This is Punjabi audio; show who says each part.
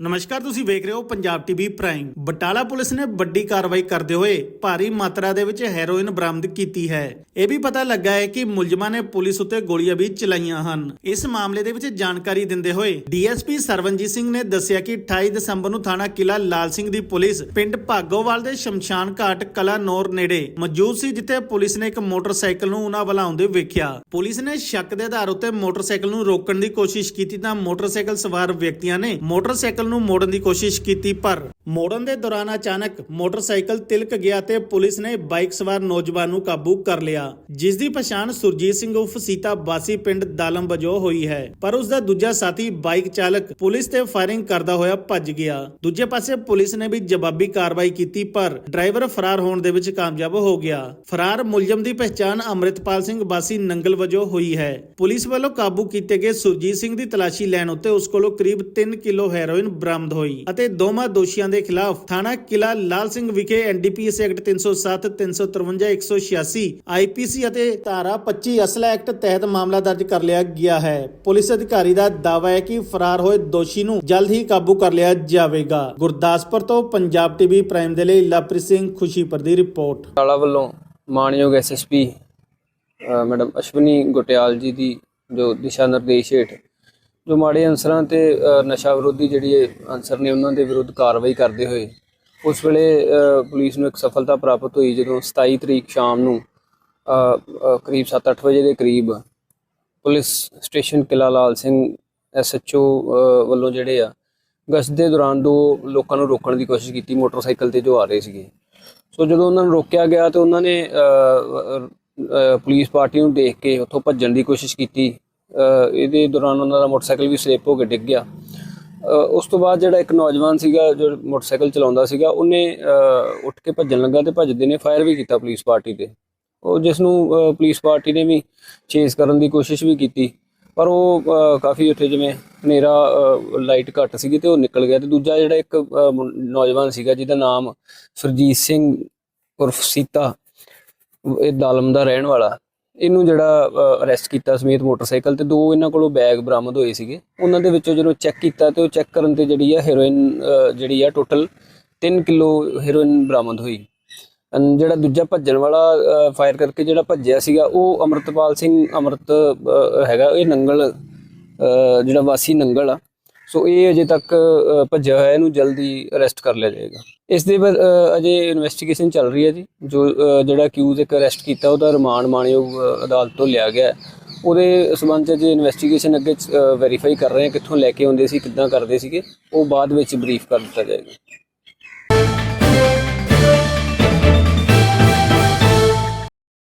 Speaker 1: ਨਮਸਕਾਰ, ਤੁਸੀਂ ਵੇਖ ਰਹੇ ਹੋ Punjab TV prime. Batala police ਨੇ ਵੱਡੀ ਕਾਰਵਾਈ ਕਰਦੇ ਹੋਏ ਭਾਰੀ ਮਾਤਰਾ ਦੇ ਵਿੱਚ ਹੈਰੋਇਨ ਬਰਾਮਦ ਕੀਤੀ ਹੈ। ਇਹ ਵੀ ਪਤਾ ਲੱਗਾ ਹੈ ਕਿ ਮੁਲਜ਼ਮਾਂ ਨੇ ਪੁਲਿਸ ਉੱਤੇ ਗੋਲੀਆਂ ਵੀ ਚਲਾਈਆਂ ਹਨ। ਇਸ ਮਾਮਲੇ ਦੇ ਵਿੱਚ ਜਾਣਕਾਰੀ ਦਿੰਦੇ ਹੋਏ ਡੀਐਸਪੀ ਸਰਵਨਜੀਤ ਸਿੰਘ ਨੇ ਦੱਸਿਆ ਕਿ 28 ਦਸੰਬਰ ਨੂੰ ਥਾਣਾ ਕਿਲਾ ਲਾਲ ਸਿੰਘ ਦੀ ਪੁਲਿਸ ਪਿੰਡ ਭਾਗੋਵਾਲ ਦੇ ਸ਼ਮਸ਼ਾਨ ਘਾਟ ਕਲਾਨੌਰ ਨੇੜੇ ਮੌਜੂਦ ਸੀ, ਜਿੱਥੇ ਪੁਲਿਸ ਨੇ ਇੱਕ ਮੋਟਰਸਾਈਕਲ ਨੂੰ ਉਹਨਾਂ ਵੱਲ ਆਉਂਦੇ ਵੇਖਿਆ। ਪੁਲਿਸ ਨੇ ਸ਼ੱਕ ਦੇ ਆਧਾਰ ਉੱਤੇ ਮੋਟਰਸਾਈਕਲ ਨੂੰ ਰੋਕਣ ਦੀ ਕੋਸ਼ਿਸ਼ ਕੀਤੀ ਤਾਂ ਮੋਟਰਸਾਈਕਲ ਸਵਾਰ ਵਿਅਕਤੀਆਂ ਨੇ ਮੋਟਰਸਾਈਕਲ ਨੂੰ ਮੋੜਨ ਦੀ ਕੋਸ਼ਿਸ਼ ਕੀਤੀ ਪਰ ਮੋੜਨ ਦੇ ਦੌਰਾਨ ਅਚਾਨਕ ਮੋਟਰਸਾਈਕਲ ਤਿਲਕ ਗਿਆ ਤੇ ਪੁਲਿਸ ਨੇ ਬਾਈਕ ਸਵਾਰ ਨੌਜਵਾਨ ਨੂੰ ਕਾਬੂ ਕਰ ਲਿਆ, ਜਿਸ ਦੀ ਪਛਾਣ ਸੁਰਜੀਤ ਸਿੰਘ ਉਫ ਸੀਤਾ ਬਾਸੀ ਪਿੰਡ ਦਾਲਮ ਵਜੋਂ ਹੋਈ ਹੈ। ਪਰ ਉਸ ਦਾ ਦੂਜਾ ਸਾਥੀ ਬਾਈਕ ਚਾਲਕ ਪੁਲਿਸ ਤੇ ਫਾਇਰਿੰਗ ਕਰਦਾ ਹੋਇਆ ਭੱਜ ਗਿਆ। ਦੂਜੇ ਪਾਸੇ ਪੁਲਿਸ ਨੇ ਵੀ ਜਵਾਬੀ ਕਾਰਵਾਈ ਕੀਤੀ, ਪਰ ਡਰਾਈਵਰ ਫਰਾਰ ਹੋਣ ਦੇ ਵਿੱਚ ਕਾਮਯਾਬ ਹੋ ਗਿਆ। ਫਰਾਰ ਮੁਲਜ਼ਮ ਦੀ ਪਛਾਣ ਅੰਮ੍ਰਿਤਪਾਲ ਸਿੰਘ ਬਾਸੀ ਨੰਗਲ ਵਜੋਂ ਹੋਈ ਹੈ। ਪੁਲਿਸ ਵੱਲੋਂ ਕਾਬੂ ਕੀਤੇ ਗਏ ਸੁਰਜੀਤ ਸਿੰਘ ਦੀ ਤਲਾਸ਼ੀ ਲੈਣ ਉੱਤੇ ਉਸ ਕੋਲੋਂ ਕਰੀਬ 3 ਕਿਲੋ ਹੈਰੋਇਨ ਬਰਾਮਦ ਹੋਈ ਅਤੇ ਦੋਵਾਂ ਦੋਸ਼ੀਆਂ ਦੇ ਖਿਲਾਫ ਥਾਣਾ ਕਿਲਾ ਲਾਲ ਸਿੰਘ ਵਿਖੇ ਐਨਡੀਪੀਐਸ ਐਕਟ 307 353 186 ਆਈਪੀਸੀ ਅਤੇ ਧਾਰਾ 25 ਅਸਲਾ ਐਕਟ ਤਹਿਤ ਮਾਮਲਾ ਦਰਜ ਕਰ ਲਿਆ ਗਿਆ ਹੈ। ਪੁਲਿਸ ਅਧਿਕਾਰੀ ਦਾ ਦਾਅਵਾ ਹੈ ਕਿ ਫਰਾਰ ਹੋਏ ਦੋਸ਼ੀ ਨੂੰ ਜਲਦ ਹੀ ਕਾਬੂ ਕਰ ਲਿਆ ਜਾਵੇਗਾ। ਗੁਰਦਾਸਪੁਰ ਤੋਂ ਪੰਜਾਬ ਟੀਵੀ ਪ੍ਰਾਈਮ ਦੇ ਲਈ ਲਵਪ੍ਰੀਤ ਸਿੰਘ ਖੁਸ਼ੀਪੁਰ ਦੀ ਰਿਪੋਰਟ।
Speaker 2: ਬਟਾਲਾ ਵੱਲੋਂ ਮਾਨਯੋਗ ਐਸਐਸਪੀ ਮੈਡਮ ਅਸ਼ਵਨੀ ਗੁਟਿਆਲ ਜੀ ਦੀ ਜੋ ਦਿਸ਼ਾ ਨਿਰਦੇਸ਼ ਹੇਠ ਜੋ ਮਾੜੇ ਅਨਸਰਾਂ ਤੇ ਨਸ਼ਾ ਵਿਰੋਧੀ ਜਿਹੜੀ ਅਨਸਰ ਨੇ ਉਹਨਾਂ ਦੇ ਵਿਰੁੱਧ ਕਾਰਵਾਈ ਕਰਦੇ ਹੋਏ, ਉਸ ਵੇਲੇ ਪੁਲਿਸ ਨੂੰ ਇੱਕ ਸਫਲਤਾ ਪ੍ਰਾਪਤ ਹੋਈ ਜਦੋਂ 27 ਤਰੀਕ ਸ਼ਾਮ ਨੂੰ ਕਰੀਬ 7-8 ਵਜੇ ਦੇ ਕਰੀਬ ਪੁਲਿਸ ਸਟੇਸ਼ਨ ਕਿਲਾ ਲਾਲ ਸਿੰਘ ਐਸਐਚਓ ਵੱਲੋਂ ਜਿਹੜੇ ਆ, ਗਸ਼ਤ ਦੇ ਦੌਰਾਨ ਦੋ ਲੋਕਾਂ ਨੂੰ ਰੋਕਣ ਦੀ ਕੋਸ਼ਿਸ਼ ਕੀਤੀ, ਮੋਟਰਸਾਈਕਲ ਤੇ ਜੋ ਆ ਰਹੇ ਸੀਗੇ। ਸੋ ਜਦੋਂ ਉਹਨਾਂ ਨੂੰ ਰੋਕਿਆ ਗਿਆ ਤੇ ਉਹਨਾਂ ਨੇ ਪੁਲਿਸ ਪਾਰਟੀ ਨੂੰ ਦੇਖ ਕੇ ਉੱਥੋਂ ਭੱਜਣ ਦੀ ਕੋਸ਼ਿਸ਼ ਕੀਤੀ। ਇਹਦੇ ਦੌਰਾਨ ਉਹਨਾਂ ਦਾ ਮੋਟਰਸਾਈਕਲ ਵੀ ਸਲਿੱਪ ਹੋ ਕੇ ਡਿੱਗ ਗਿਆ। ਉਸ ਤੋਂ ਬਾਅਦ ਜਿਹੜਾ ਇੱਕ ਨੌਜਵਾਨ ਸੀਗਾ, ਜੋ ਮੋਟਰਸਾਈਕਲ ਚਲਾਉਂਦਾ ਸੀਗਾ, ਉਹਨੇ ਉੱਠ ਕੇ ਭੱਜਣ ਲੱਗਾ ਤੇ ਭੱਜਦੇ ਨੇ ਫਾਇਰ ਵੀ ਕੀਤਾ ਪੁਲਿਸ ਪਾਰਟੀ ਤੇ। ਉਹ ਜਿਸ ਨੂੰ ਪੁਲਿਸ ਪਾਰਟੀ ਨੇ ਵੀ ਚੇਸ ਕਰਨ ਦੀ ਕੋਸ਼ਿਸ਼ ਵੀ ਕੀਤੀ, ਪਰ ਉਹ ਕਾਫੀ ਉੱਥੇ ਜਿਵੇਂ ਹਨੇਰਾ ਲਾਈਟ ਘੱਟ ਸੀਗੀ ਤੇ ਉਹ ਨਿਕਲ ਗਿਆ ਤੇ ਦੂਜਾ ਜਿਹੜਾ ਇੱਕ ਨੌਜਵਾਨ ਸੀਗਾ ਜਿਹਦਾ ਨਾਮ ਸੁਰਜੀਤ ਸਿੰਘ ਉਰਫ ਸੀਤਾ, ਇਹ ਦਾਲਮ ਦਾ ਰਹਿਣ ਵਾਲਾ। ਇਹਨੂੰ ਜਿਹੜਾ ਅਰੈਸਟ ਕੀਤਾ ਸਮੇਤ ਮੋਟਰਸਾਈਕਲ ਤੇ, ਦੋ ਇਹਨਾਂ ਕੋਲੋਂ ਬੈਗ ਬਰਾਮਦ ਹੋਏ ਸੀਗੇ। ਉਹਨਾਂ ਦੇ ਵਿੱਚੋਂ ਜਦੋਂ ਚੈੱਕ ਕੀਤਾ ਤੇ ਉਹ ਚੈੱਕ ਕਰਨ ਤੇ ਜਿਹੜੀ ਆ ਹੈਰੋਇਨ ਜਿਹੜੀ ਆ ਟੋਟਲ 3 ਕਿਲੋ ਹੈਰੋਇਨ ਬਰਾਮਦ ਹੋਈ। ਜਿਹੜਾ ਦੂਜਾ ਭੱਜਣ ਵਾਲਾ ਫਾਇਰ ਕਰਕੇ ਜਿਹੜਾ ਭੱਜਿਆ ਸੀਗਾ, ਉਹ ਅਮਰਤਪਾਲ ਸਿੰਘ ਅਮਰਤ ਹੈਗਾ, ਇਹ ਨੰਗਲ ਜਿਹੜਾ ਵਾਸੀ ਨੰਗਲ ਆ। ਸੋ ਇਹ ਅਜੇ ਤੱਕ ਭੱਜਿਆ ਹੋਇਆ, ਇਹਨੂੰ ਜਲਦੀ ਅਰੈਸਟ ਕਰ ਲਿਆ ਜਾਏਗਾ। ਇਸ ਦੇ ਬਾਅਦ ਅਜੇ ਇਨਵੈਸਟੀਗੇਸ਼ਨ ਚੱਲ ਰਹੀ ਹੈ ਜੀ। ਜੋ ਜਿਹੜਾ ਅਕਿਊਜ਼ ਇੱਕ ਅਰੈਸਟ ਕੀਤਾ, ਉਹਦਾ ਰਿਮਾਂਡ ਮਾਣਯੋਗ ਅਦਾਲਤ ਤੋਂ ਲਿਆ ਗਿਆ ਉਹਦੇ ਸਬੰਧ ਚ ਜੇ ਇਨਵੈਸਟੀਗੇਸ਼ਨ ਅੱਗੇ ਵੈਰੀਫਾਈ ਕਰ ਰਹੇ ਹਾਂ, ਕਿੱਥੋਂ ਲੈ ਕੇ ਆਉਂਦੇ ਸੀ, ਕਿੱਦਾਂ ਕਰਦੇ ਸੀਗੇ, ਉਹ ਬਾਅਦ ਵਿੱਚ ਬਰੀਫ ਕਰ ਦਿੱਤਾ ਜਾਏਗਾ।